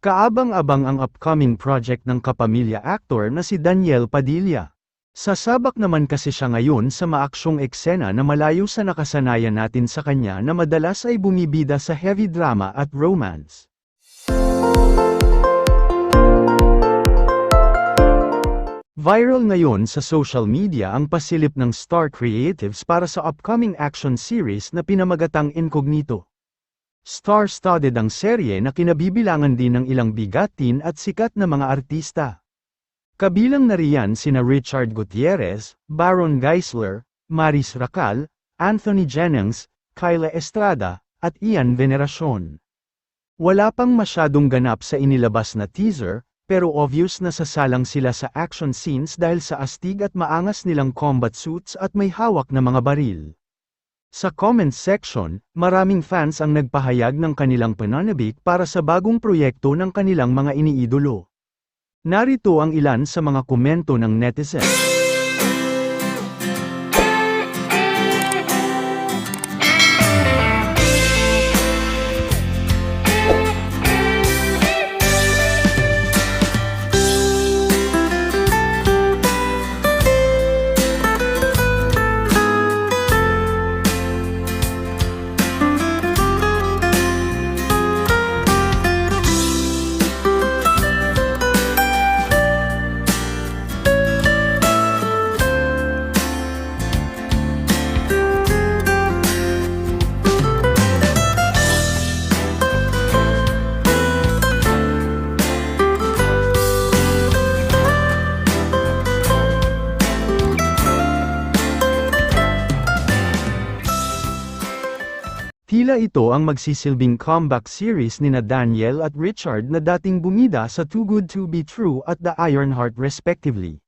Kaabang-abang ang upcoming project ng kapamilya actor na si Daniel Padilla. Sasabak naman kasi siya ngayon sa maaksyong eksena na malayo sa nakasanayan natin sa kanya na madalas ay bumibida sa heavy drama at romance. Viral ngayon sa social media ang pasilip ng Star Creatives para sa upcoming action series na pinamagatang Incognito. Star-studded ang serye na kinabibilangan din ng ilang bigatin at sikat na mga artista. Kabilang na riyan sina Richard Gutierrez, Baron Geisler, Maris Racal, Anthony Jennings, Kyla Estrada, at Ian Veneracion. Wala pang masyadong ganap sa inilabas na teaser, pero obvious na sasalang sila sa action scenes dahil sa astig at maangas nilang combat suits at may hawak na mga baril. Sa comments section, maraming fans ang nagpahayag ng kanilang pananabik para sa bagong proyekto ng kanilang mga iniidolo. Narito ang ilan sa mga komento ng netizen. Tila ito ang magsisilbing comeback series ni na Daniel at Richard na dating bumida sa Too Good To Be True at The Ironheart respectively.